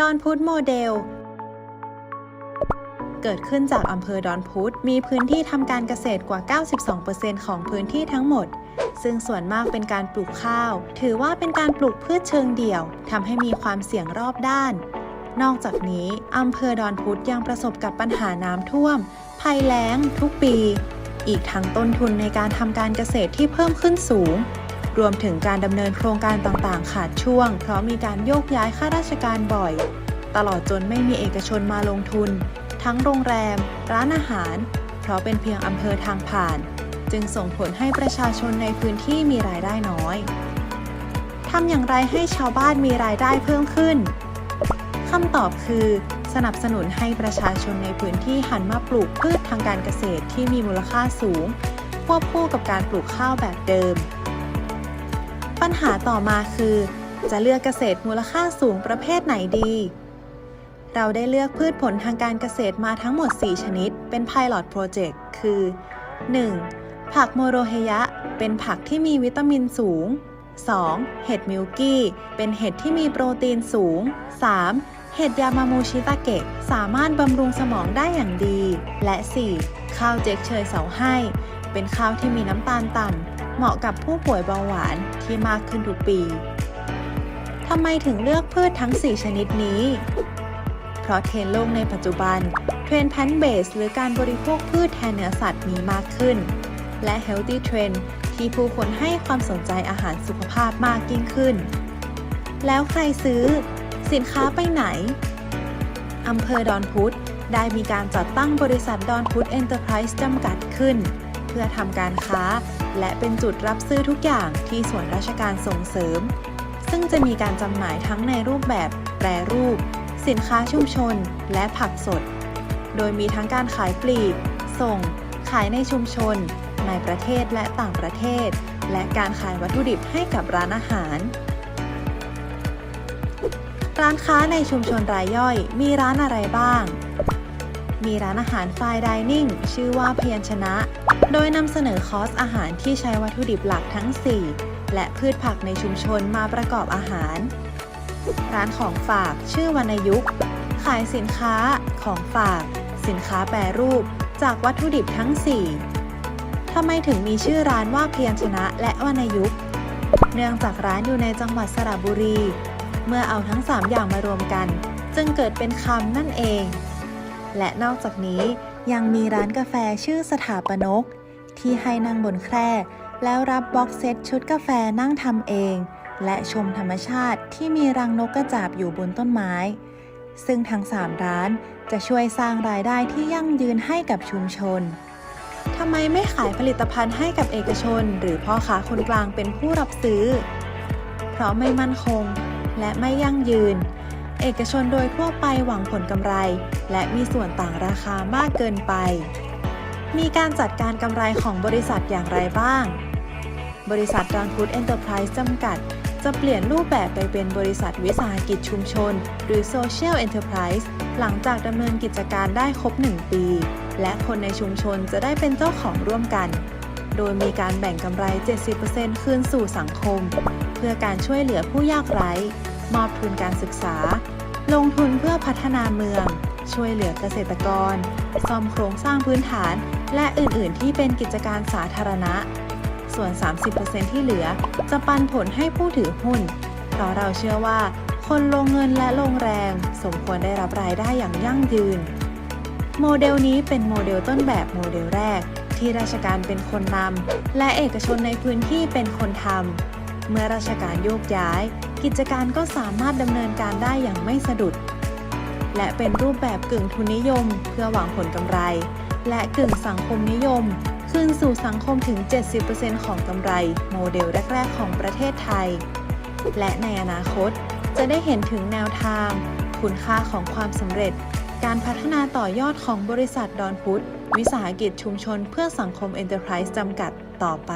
ดอนพุธโมเดล เกิดขึ้นจากอำเภอดอนพุธมีพื้นที่ทำการเกษตรกว่า 92%ของพื้นที่ทั้งหมด ซึ่งส่วนมากเป็นการปลูกข้าว ถือว่าเป็นการปลูกพืชเชิงเดี่ยวทำให้มีความเสี่ยงรอบด้าน นอกจากนี้อำเภอดอนพุธยังประสบกับปัญหาน้ำท่วม ภัยแล้ง ทุกปี อีกทั้งต้นทุนในการทำการเกษตรที่เพิ่มขึ้นสูง รวมถึงการดำเนินโครงการต่างๆ ขาดช่วง เพราะมีการโยกย้ายข้าราชการบ่อย ตลอดจนไม่มีเอกชนมาลงทุน ทั้งโรงแรม ร้านอาหาร เพราะเป็นเพียงอำเภอทางผ่าน จึงส่งผลให้ประชาชนในพื้นที่มีรายได้น้อยทำอย่างไรให้ชาวบ้านมีรายได้เพิ่มขึ้นคำตอบคือสนับสนุนให้ประชาชนในพื้นที่หันมาปลูกพืชทางการเกษตรที่มีมูลค่าสูง ควบคู่กับการปลูกข้าวแบบเดิม ปัญหาต่อมาคือ จะเลือกเกษตรมูลค่าสูงประเภทไหนดี เราได้เลือกพืชผลทางการเกษตรมาทั้งหมด 4 ชนิด เป็น Pilot Project คือ 1. ผักโมโรเฮยะ เป็นผักที่มีวิตามินสูง 2. เห็ดมิลกี้ เป็นเห็ดที่มีโปรตีนสูง 3. เห็ดยามามูชิตาเกะ สามารถบำรุงสมองได้อย่างดี และ 4. ข้าวเจ๊กเชยเสาให้ เป็นข้าวที่มีน้ำตาลต่ำเหมาะกับผู้ป่วยเบาหวานที่มากขึ้นทุกปี ทำไมถึงเลือกพืชทั้ง 4 ชนิดนี้ เพราะเทรนด์โลกในปัจจุบัน เทรนด์แพนเบสหรือการบริโภคพืชแทนเนื้อสัตว์มีมากขึ้น และ Healthy Trend ที่ผู้คนให้ความสนใจอาหารสุขภาพมากยิ่งขึ้น แล้วใครซื้อ สินค้าไปไหนอำเภอดอนพุธได้มีการจัดตั้งบริษัทดอนพุธเอ็นเตอร์ไพรส์จำกัดขึ้น เพื่อทำการค้า และเป็นจุดรับซื้อทุกอย่างที่ส่วนราชการส่งเสริม ซึ่งจะมีการจำหน่ายทั้งในรูปแบบแปรรูป สินค้าชุมชน และผักสด โดยมีทั้งการขายปลีก ส่ง ขายในชุมชน ในประเทศและต่างประเทศ และการขายวัตถุดิบให้กับร้านอาหารร้านค้าในชุมชนรายย่อยมีร้านอะไรบ้าง มีร้านอาหารไฟดิเนิ่งชื่อว่าเพียัญชนะ โดยนำเสนอคอร์สอาหารที่ใช้วัตถุดิบหลักทั้ง 4 และพืชผักในชุมชนมาประกอบอาหาร ร้านของฝากชื่อวรรณยุกต์ขายสินค้าของฝาก สินค้าแปรรูป จากวัตถุดิบทั้ง 4ทำไมถึงมีชื่อร้านว่าเพียัญชนะและวรรณยุกต์เนื่องจากร้านอยู่ในจังหวัดสระบุรี เมื่อเอาทั้ง 3 อย่างมารวมกัน จึงเกิดเป็นคำนั่นเอง และนอกจากนี้ ยังมีร้านกาแฟชื่อสถาปนก ที่ให้นั่งบนแคร่ แล้วรับบ็อกเซตชุดกาแฟนั่งทำเอง และชมธรรมชาติที่มีรังนกกระจาบอยู่บนต้นไม้ ซึ่งทั้ง 3 ร้านจะช่วยสร้างรายได้ที่ยั่งยืนให้กับชุมชนทำไมไม่ขายผลิตภัณฑ์ให้กับเอกชน หรือพ่อค้าคนกลางเป็นผู้รับซื้อ เพราะไม่มั่นคงและไม่ยั่งยืน เอกชนโดยทั่วไปหวังผลกำไร และมีส่วนต่างราคามากเกินไป มีการจัดการกำไรของบริษัทอย่างไรบ้าง บริษัทดอนฟูดเอ็นเตอร์ไพรส์จำกัด จะเปลี่ยนรูปแบบไปเป็นบริษัทวิสาหกิจชุมชน หรือ Social Enterprise หลังจากดำเนินกิจการได้ครบ 1 ปี และคนในชุมชนจะได้เป็นเจ้าของร่วมกัน โดยมีการแบ่งกำไร 70%คืนสู่สังคม เพื่อการช่วยเหลือผู้ยากไร้ มอบทุนการศึกษา ลงทุนเพื่อพัฒนาเมือง ช่วยเหลือเกษตรกร ซ่อมโครงสร้างพื้นฐาน และอื่น ๆ ที่เป็นกิจการสาธารณะ ส่วน 30%ที่เหลือจะปันผลให้ผู้ถือหุ้น เพราะเราเชื่อว่า คนลงเงินและลงแรง สมควรได้รับรายได้อย่างยั่งยืน โมเดลนี้เป็นโมเดลต้นแบบโมเดลแรกที่ราชการเป็นคนนำและเอกชนในพื้นที่เป็นคนทำ เมื่อราชการโยกย้าย กิจการก็สามารถดำเนินการได้อย่างไม่สะดุด และเป็นรูปแบบกึ่งทุนนิยม เพื่อหวังผลกำไร และกึ่งสังคมนิยม คืนสู่สังคมถึง 70%ของกำไร โมเดลแรก ๆ ของประเทศไทย และในอนาคตจะได้เห็นถึงแนวทาง คุณค่าของความสำเร็จ การพัฒนาต่อยอดของบริษัทดอนพุธวิสาหกิจชุมชนเพื่อสังคมเอ็นเตอร์ไพรส์จำกัดต่อไป